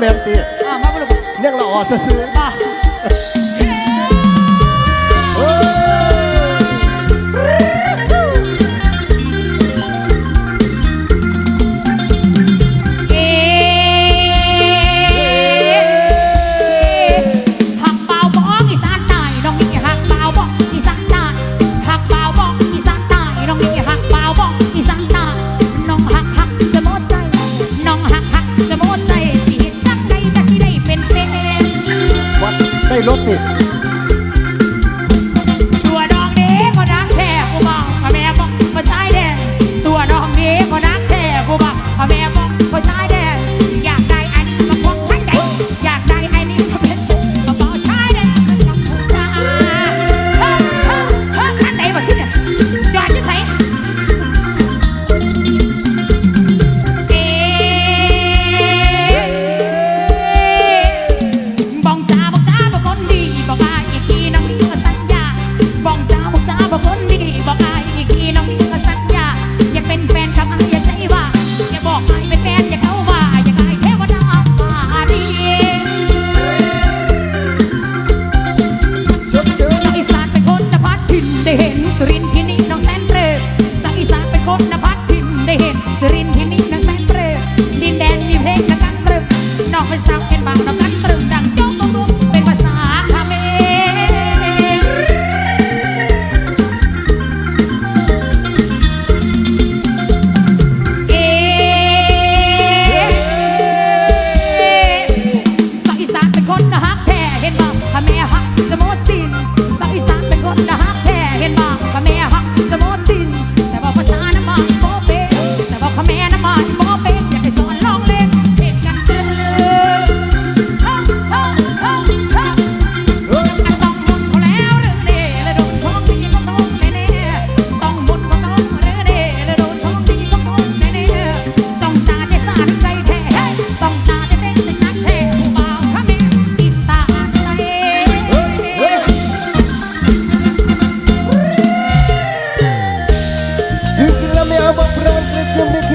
แมนตีเนี่ยเราอ๋อซื้อ รถนี่ จึงเร